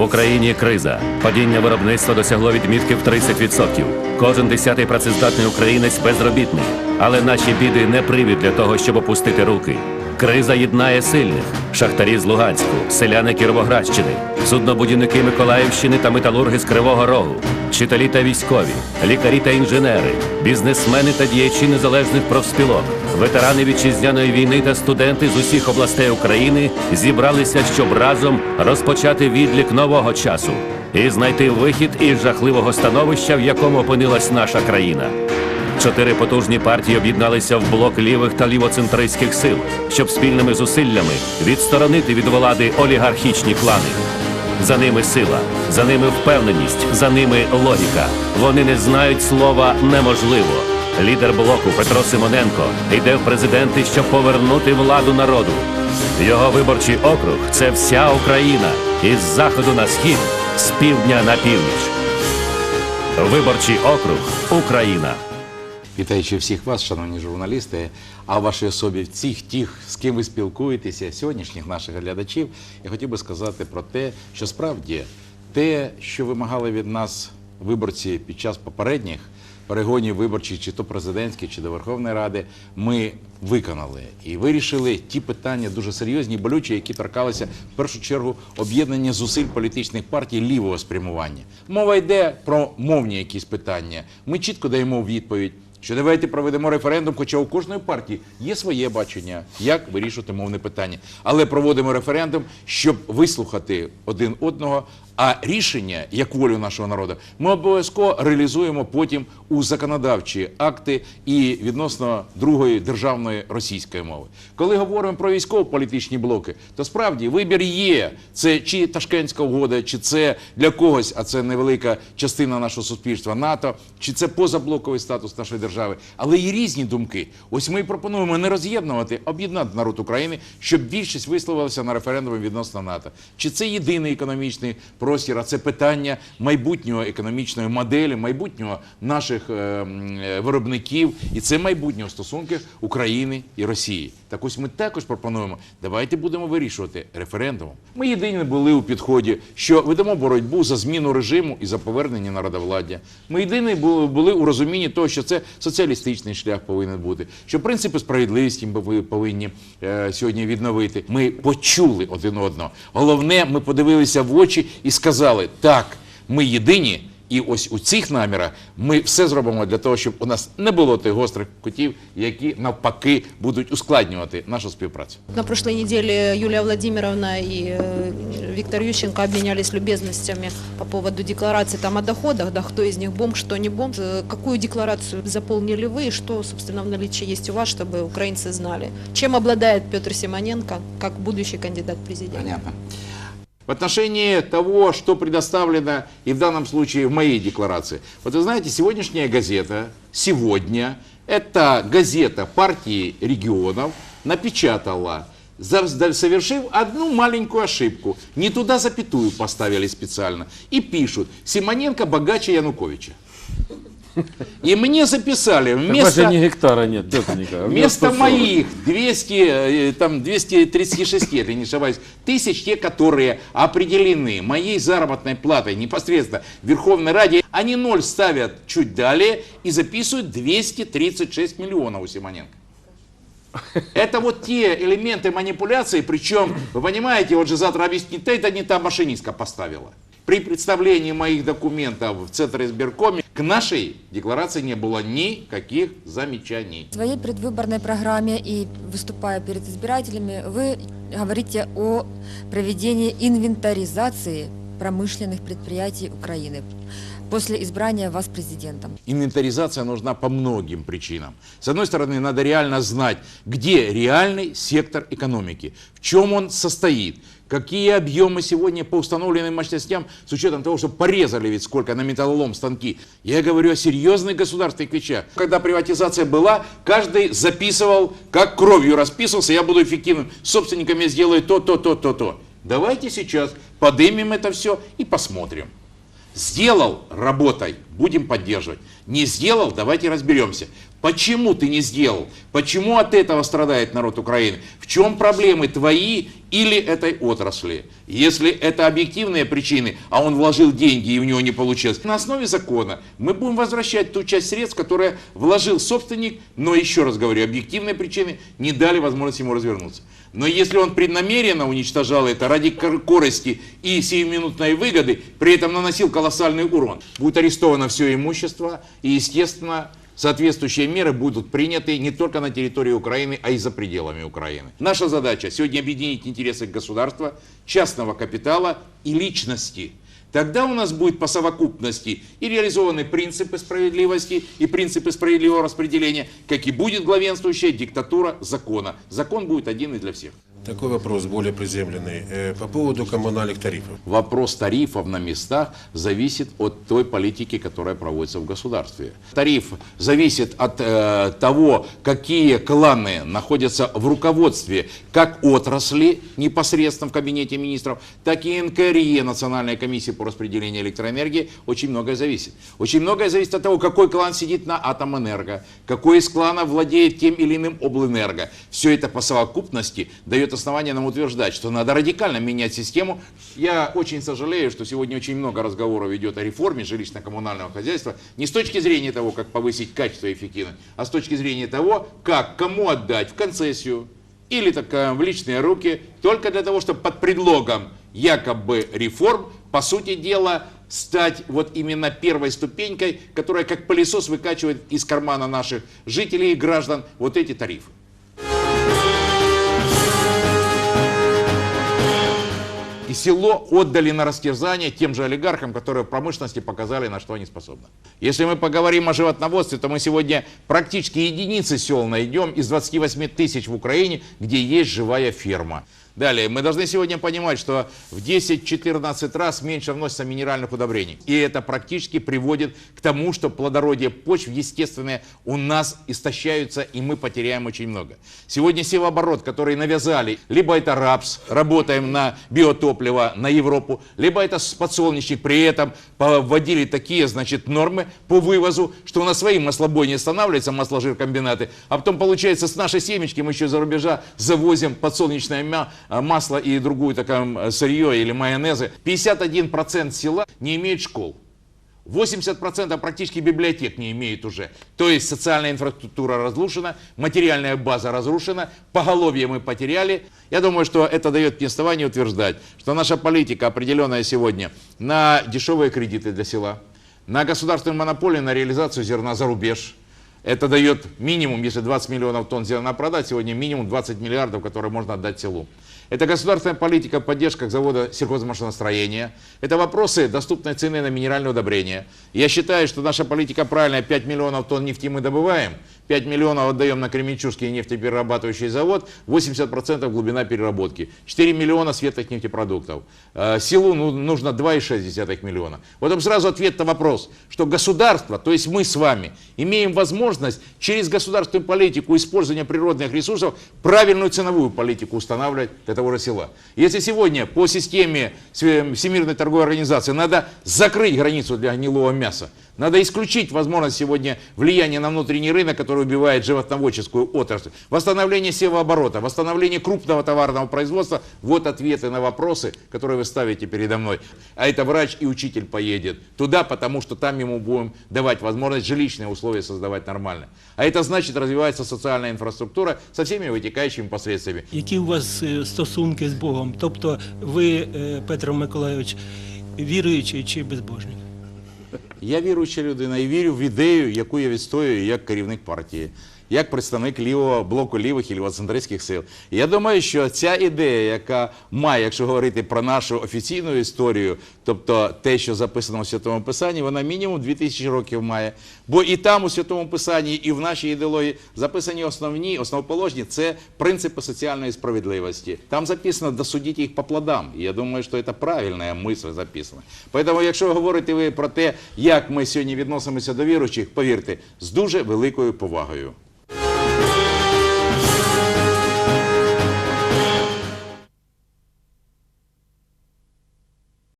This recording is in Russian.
В Україні криза. Падіння виробництва досягло відмітки в 30%. Кожен десятий працездатний українець безробітний. Але наші біди не привід для того, щоб опустити руки. Криза єднає сильних: шахтарі з Луганську, селяни Кіровоградщини, суднобудівники Миколаївщини та металурги з Кривого Рогу, вчителі та військові, лікарі та інженери, бізнесмени та діячі незалежних профспілок, ветерани вітчизняної війни та студенти з усіх областей України зібралися, щоб разом розпочати відлік нового часу і знайти вихід із жахливого становища, в якому опинилась наша країна. Чотири потужні партії об'єдналися в блок лівих та лівоцентристських сил, щоб спільними зусиллями відсторонити від влади олігархічні клани. За ними сила, за ними впевненість, за ними логіка. Вони не знають слова неможливо. Лідер блоку Петро Симоненко йде в президенти, щоб повернути владу народу. Його виборчий округ це вся Україна із заходу на схід, з півдня на північ. Виборчий округ Україна. Вітаючи всіх вас, шановні журналісти, а в вашій особі всіх тих, з ким ви спілкуєтеся, сьогоднішніх наших глядачів, я хотів би сказати про те, що справді те, що вимагали від нас виборці під час попередніх перегонів виборчих, чи то президентських, чи до Верховної Ради, ми виконали і вирішили ті питання дуже серйозні, болючі, які торкалися в першу чергу об'єднання зусиль політичних партій лівого спрямування. Мова йде про мовні якісь питання. Ми чітко даємо відповідь. Що давайте проведемо референдум, хоча у кожної партії є своє бачення, як вирішувати мовне питання. Але проводимо референдум, щоб вислухати один одного. А рішення, як волю нашого народу, ми обов'язково реалізуємо потім у законодавчі акти і відносно другої державної російської мови. Коли говоримо про військово-політичні блоки, то справді вибір є. Це чи Ташкентська угода, чи це для когось, а це невелика частина нашого суспільства НАТО, чи це позаблоковий статус нашої держави. Але є різні думки. Ось ми і пропонуємо не роз'єднувати, а об'єднати народ України, щоб більшість висловилася на референдумі відносно НАТО. Чи це єдиний економічний простір, а це питання майбутнього економічної моделі, майбутнього наших е, е, виробників, і це майбутнього стосунків України і Росії. Так ось ми також пропонуємо, давайте будемо вирішувати референдумом. Ми єдині були у підході, що ведемо боротьбу за зміну режиму і за повернення народовладдя. Ми єдині були у розумінні того, що це соціалістичний шлях повинен бути, що принципи справедливості ми повинні е, сьогодні відновити. Ми почули один одного. Головне, ми подивилися в очі і сказали: так, ми єдині. І ось у цих намірах ми все зробимо для того, щоб у нас не було тих гострих кутів, які навпаки будуть ускладнювати нашу співпрацю. На прошлой неделе Юлия Владимировна и э, Виктор Ющенко обменялись любезностями по поводу декларации там о доходах, да, кто из них бомж, кто не бомж. Э, Какую декларацию заполнили вы и что, собственно, в наличии есть у вас, чтобы украинцы знали? Чем обладает Петр Симоненко как будущий кандидат в президенты? Понятно. В отношении того, что предоставлено и в данном случае в моей декларации. Вот вы знаете, сегодняшняя газета, сегодня, это газета партии регионов, напечатала, совершив одну маленькую ошибку. Не туда запятую поставили специально. И пишут, Симоненко богаче Януковича. И мне записали вместо... ни гектара нет, Петр Николаевич. Меня Вместо 140. моих 200, э, там 236, если не ошибаюсь, тысяч, те, которые определены моей заработной платой непосредственно в Верховной Раде, они ноль ставят чуть далее и записывают 236 миллионов у Симоненко. Это вот те элементы манипуляции, причем, вы понимаете, вот же завтра объяснит, это не та машинистка поставила. При представлении моих документов в Центре избиркоме к нашей декларации не было никаких замечаний. В своей предвыборной программе и выступая перед избирателями, вы говорите о проведении инвентаризации промышленных предприятий Украины после избрания вас президентом. Инвентаризация нужна по многим причинам. С одной стороны, надо реально знать, где реальный сектор экономики, в чем он состоит, какие объемы сегодня по установленным мощностям, с учетом того, что порезали ведь сколько на металлолом станки. Я говорю о серьезных государственных вещах. Когда приватизация была, каждый записывал, как кровью расписывался, я буду эффективным собственником, я сделаю то, то, то, то, то. Давайте сейчас подымем это все и посмотрим. Сделал – работай, будем поддерживать. Не сделал – давайте разберемся. Почему ты не сделал? Почему от этого страдает народ Украины? В чем проблемы твои или этой отрасли? Если это объективные причины, а он вложил деньги и у него не получилось, на основе закона мы будем возвращать ту часть средств, которые вложил собственник, но еще раз говорю, объективные причины не дали возможность ему развернуться. Но если он преднамеренно уничтожал это ради кор- корости и сиюминутной выгоды, при этом наносил колоссальный урон, будет арестовано все имущество и, естественно, соответствующие меры будут приняты не только на территории Украины, а и за пределами Украины. Наша задача сегодня объединить интересы государства, частного капитала и личности. Тогда у нас будет по совокупности и реализованы принципы справедливости и принципы справедливого распределения, как и будет главенствующая диктатура закона. Закон будет один и для всех. Такой вопрос более приземленный. Э, По поводу коммунальных тарифов. Вопрос тарифов на местах зависит от той политики, которая проводится в государстве. Тариф зависит от э, того, какие кланы находятся в руководстве как отрасли непосредственно в кабинете министров, так и НКРЕ, Национальная комиссия по распределению электроэнергии. Очень многое зависит. Очень многое зависит от того, какой клан сидит на Атомэнерго, какой из кланов владеет тем или иным облэнерго. Все это по совокупности дает основание нам утверждать, что надо радикально менять систему. Я очень сожалею, что сегодня очень много разговоров идет о реформе жилищно-коммунального хозяйства не с точки зрения того, как повысить качество и эффективность, а с точки зрения того, как кому отдать в концессию или так в личные руки, только для того, чтобы под предлогом якобы реформ, по сути дела, стать вот именно первой ступенькой, которая как пылесос выкачивает из кармана наших жителей и граждан вот эти тарифы. Село отдали на растерзание тем же олигархам, которые в промышленности показали, на что они способны. Если мы поговорим о животноводстве, то мы сегодня практически единицы сел найдем из 28 тысяч в Украине, где есть живая ферма. Далее, мы должны сегодня понимать, что в 10-14 раз меньше вносится минеральных удобрений. И это практически приводит к тому, что плодородие почв естественное у нас истощаются, и мы потеряем очень много. Сегодня севооборот, который навязали, либо это рапс, работаем на биотопливо, на Европу, либо это подсолнечник, при этом вводили такие, значит, нормы по вывозу, что у нас свои маслобой не останавливаются, масложиркомбинаты, а потом, получается, с нашей семечки мы еще за рубежа завозим подсолнечное мя- а, масло и другую такое сырье или майонезы. 51% села не имеет школ. 80% практически библиотек не имеет уже. То есть социальная инфраструктура разрушена, материальная база разрушена, поголовье мы потеряли. Я думаю, что это дает мне основание утверждать, что наша политика, определенная сегодня на дешевые кредиты для села, на государственную монополию на реализацию зерна за рубеж, это дает минимум, если 20 миллионов тонн зерна продать, сегодня минимум 20 миллиардов, которые можно отдать селу. Это государственная политика поддержка завода сельхозмашиностроения. Это вопросы доступной цены на минеральные удобрения. Я считаю, что наша политика правильная. 5 миллионов тонн нефти мы добываем, 5 миллионов отдаем на Кременчужский нефтеперерабатывающий завод, 80% глубина переработки, 4 миллиона светлых нефтепродуктов. Э, Селу ну, нужно 2,6 миллиона. Вот там сразу ответ на вопрос, что государство, то есть мы с вами, имеем возможность через государственную политику использования природных ресурсов правильную ценовую политику устанавливать для того же села. Если сегодня по системе Всемирной торговой организации надо закрыть границу для гнилого мяса, надо исключить возможность сегодня влияния на внутренний рынок, который убивает животноводческую отрасль. Восстановление севооборота, восстановление крупного товарного производства. Вот ответы на вопросы, которые вы ставите передо мной. А это врач и учитель поедет туда, потому что там ему будем давать возможность жилищные условия создавать нормально. А это значит развивается социальная инфраструктура со всеми вытекающими последствиями. Які у вас е, стосунки з Богом? Тобто ви, е, Петро Миколайович, віруючий чи безбожник? Я віруюча людина і вірю в ідею, яку я відстоюю як керівник партії, як представник лівого блоку лівих і лівоцентристських сил. Я думаю, що ця ідея, яка має, якщо говорити про нашу офіційну історію, тобто те, що записано в Святому Писанні, вона мінімум 2000 років має. Бо і там у Святому Писанні, і в нашій ідеології записані основні, основоположні це принципи соціальної справедливості. Там записано досудіть їх по плодам. Я думаю, що це правильна мисль записана. Тому, якщо говорите ви про те, як ми сьогодні відносимося до віруючих, повірте, з дуже великою повагою.